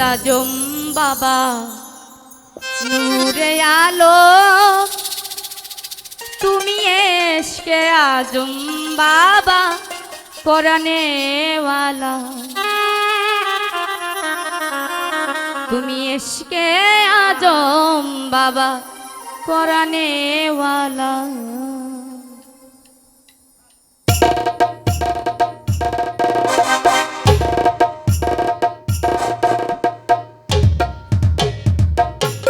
লাজম বাবা। নূরে আলো তুমি এসকে আজম বাবা পরানেওয়ালা। তুমি এসকে আজম বাবা পরানেওয়ালা।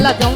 là giống